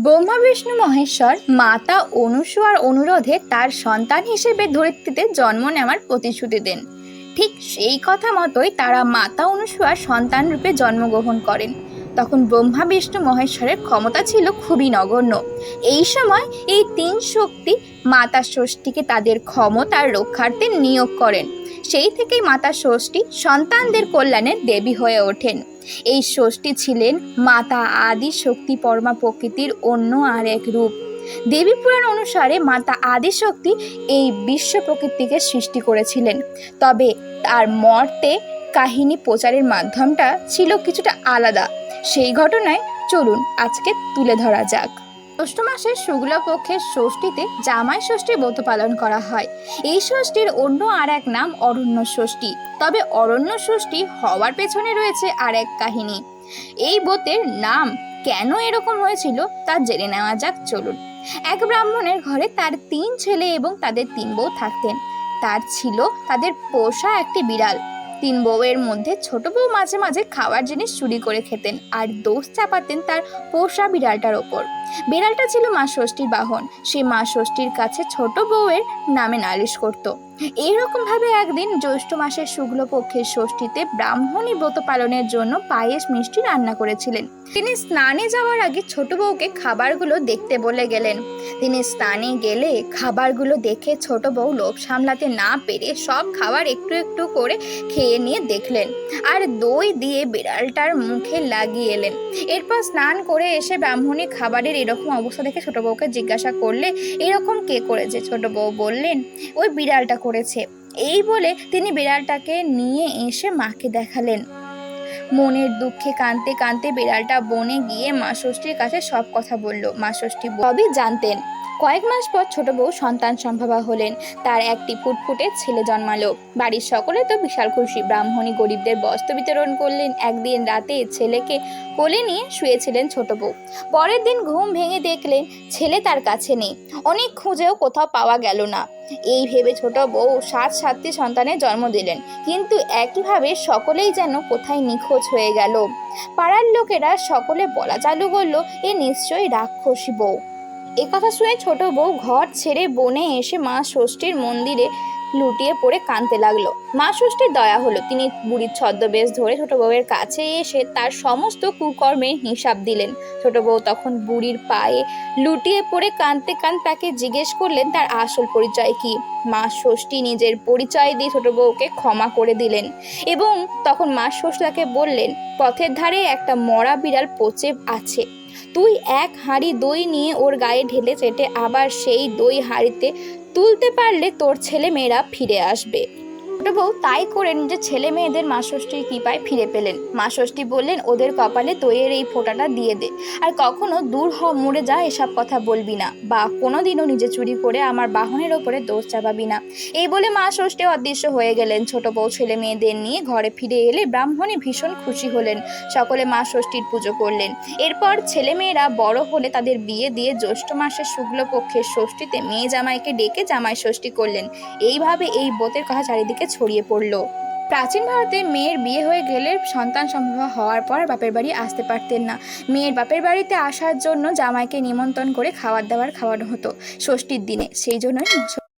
ব্রহ্মা, বিষ্ণু, মহেশ্বর, মাতা অনুসুয়ার অনুরোধে তার সন্তান হিসেবে ধরিত্রীতে জন্ম নেওয়ার প্রতিশ্রুতি দেন। ঠিক সেই কথা মতোই তারা মাতা অনুসুয়ার সন্তান রূপে জন্মগ্রহণ করেন। তখন ব্রহ্মা, বিষ্ণু, মহেশ্বরের ক্ষমতা ছিল খুবই নগণ্য। এই সময় এই তিন শক্তি মাতা ষষ্ঠীকে তাদের ক্ষমতার রক্ষার্থে নিয়োগ করেন। সেই থেকেই মাতা ষষ্ঠী সন্তানদের কল্যাণের দেবী হয়ে ওঠেন। এই ষষ্ঠী ছিলেন মাতা আদি শক্তি পরমা প্রকৃতির অন্য আর এক রূপ। দেবী পুরাণ অনুসারে মাতা আদি শক্তি এই বিশ্ব প্রকৃতিকে সৃষ্টি করেছিলেন। তবে তার মর্তে কাহিনী প্রচারের মাধ্যমটা ছিল কিছুটা আলাদা। সেই ঘটনায় চলুন আজকে তুলে ধরা যাক। জ্যৈষ্ঠ মাসের শুক্লপক্ষের ষষ্ঠীতে জামাই ষষ্ঠী ব্রত পালন করা হয়। এই ষষ্ঠীর অন্য আর এক নাম অরণ্য ষষ্ঠী। তবে অরণ্য ষষ্ঠী হওয়ার পেছনে রয়েছে আর এক কাহিনী। এই ব্রতের নাম কেন এরকম হয়েছিল তা জেনে নেওয়া যাক, চলুন। এক ব্রাহ্মণের ঘরে তার তিন ছেলে এবং তাদের তিন বউ থাকতেন। তার ছিল, তাদের পোষা একটি বিড়াল। তিন বউয়ের মধ্যে ছোট বউ মাঝে মাঝে খাওয়ার জিনিস চুরি করে খেতেন আর দোষ চাপাতেন তার পোষা বিড়ালটার ওপর। বিড়ালটা ছিল মা ষষ্ঠীর বাহন। সে মা ষষ্ঠীর কাছে ছোট বউয়ের নামে নালিশ করত। এইরকম ভাবে একদিন জ্যৈষ্ঠ মাসের শুক্লপক্ষের ষষ্ঠীতে ব্রাহ্মণী ব্রত পালনের জন্য পায়েস, মিষ্টি রান্না করেছিলেন। তিনি স্নানে যাওয়ার আগে ছোট বউকে খাবারগুলো দেখতে বলে গেলেন। তিনি স্নানে গেলে খাবারগুলো দেখে ছোট বউ লোভ সামলাতে না পেরে সব খাবার একটু একটু করে খেয়ে নিয়ে দেখলেন আর দই দিয়ে বিড়ালটার মুখে লাগিয়ে এলেন। এরপর স্নান করে এসে ব্রাহ্মণী খাবারের এরকম অবস্থা দেখে ছোটো বউকে জিজ্ঞাসা করলে, এরকম কে করেছে? ছোট বউ বললেন, ওই বিড়ালটা করেছে। এই বলে তিনি বিড়ালটাকে নিয়ে এসে মাকে দেখালেন। মনের দুঃখে কাঁদতে কাঁদতে বিড়ালটা বনে গিয়ে মা ষষ্ঠীর কাছে সব কথা বলল। মা ষষ্ঠী সবই জানতেন। কয়েক মাস পর ছোট বউ সন্তান সম্ভবা হলেন। তার একটি ফুটফুটে ছেলে জন্মালো। বাড়ির সকলে তো বিশাল খুশি। ব্রাহ্মণী গরিবদের বস্ত্র বিতরণ করলেন। একদিন রাতে ছেলেকে কোলে নিয়ে শুয়েছিলেন ছোট বউ। পরের দিন ঘুম ভেঙে দেখলেন ছেলে তার কাছে নেই। অনেক খুঁজেও কোথাও পাওয়া গেল না। এই ভেবে ছোট বউ সাত সাতটি সন্তানের জন্ম দিলেন। কিন্তু একইভাবে সকলেই যেন কোথায় নিখোঁজ হয়ে গেল। পাড়ার লোকেরা সকলে বলা চালু করল, এ নিশ্চয়ই রাক্ষসী বউ। এ কথা শুনে ছোট বউ ঘর ছেড়ে বনে এসে মা ষষ্ঠীর মন্দিরে লুটিয়ে পড়ে কাঁদতে লাগল। মা ষষ্ঠীর দয়া হলো। তিনি বুড়ির ছদ্মবেশ ধরে ছোট বউয়ের কাছে এসে তার সমস্ত কুকর্মের হিসাব দিলেন। ছোট বউ তখন বুড়ির পায়ে লুটিয়ে পড়ে কাঁদতে কাঁদতে তাকে জিজ্ঞেস করলেন, তার আসল পরিচয় কি? মা ষষ্ঠী নিজের পরিচয় দিয়ে ছোট বউকে ক্ষমা করে দিলেন এবং তখন মা ষষ্ঠী তাকে বললেন, পথের ধারে একটা মরা বিড়াল পচে আছে। তুই এক হাঁড়ি দই নিয়ে ওর গায়ে ঢেলে চেটে আবার সেই দই হাঁড়িতে তুলতে পারলে তোর ছেলে মেয়েরা ফিরে আসবে। ছোট বউ তাই করে নিজের ছেলে মেয়েদের মা ষষ্ঠীর কৃপায় ফিরে পেলেন। মা ষষ্ঠী বললেন, ওদের কপালে দইয়ের এই ফোঁটাটা দিয়ে দে। আর কখনো দূর হ, মরে যা, এসব কথা বলবি না। বা কোনোদিনও নিজে চুরি করে আমার বাহনের ওপরে দোষ চাপাবি না। এই বলে মা ষষ্ঠী অদৃশ্য হয়ে গেলেন। ছোট বউ ছেলে মেয়েদের নিয়ে ঘরে ফিরে এলে ব্রাহ্মণী ভীষণ খুশি হলেন। সকলে মা ষষ্ঠীর পুজো করলেন। এরপর ছেলেমেয়েরা বড় হলে তাদের বিয়ে দিয়ে জ্যৈষ্ঠ মাসের শুক্লপক্ষের ষষ্ঠীতে মেয়ে জামাইকে ডেকে জামাই ষষ্ঠী করলেন। এইভাবে এই বোতের কথা চারিদিকে ছড়িয়ে পড়ল। প্রাচীন ভারতে মেয়ের বিয়ে হয়ে গেলে সন্তান সম্ভব হওয়ার পর বাপের বাড়ি আসতে পারতেন না। মেয়ের বাপের বাড়িতে আসার জন্য জামাইকে নিমন্ত্রণ করে খাবার দাবার খাওয়ানো হতো ষষ্ঠীর দিনে। সেই জন্যই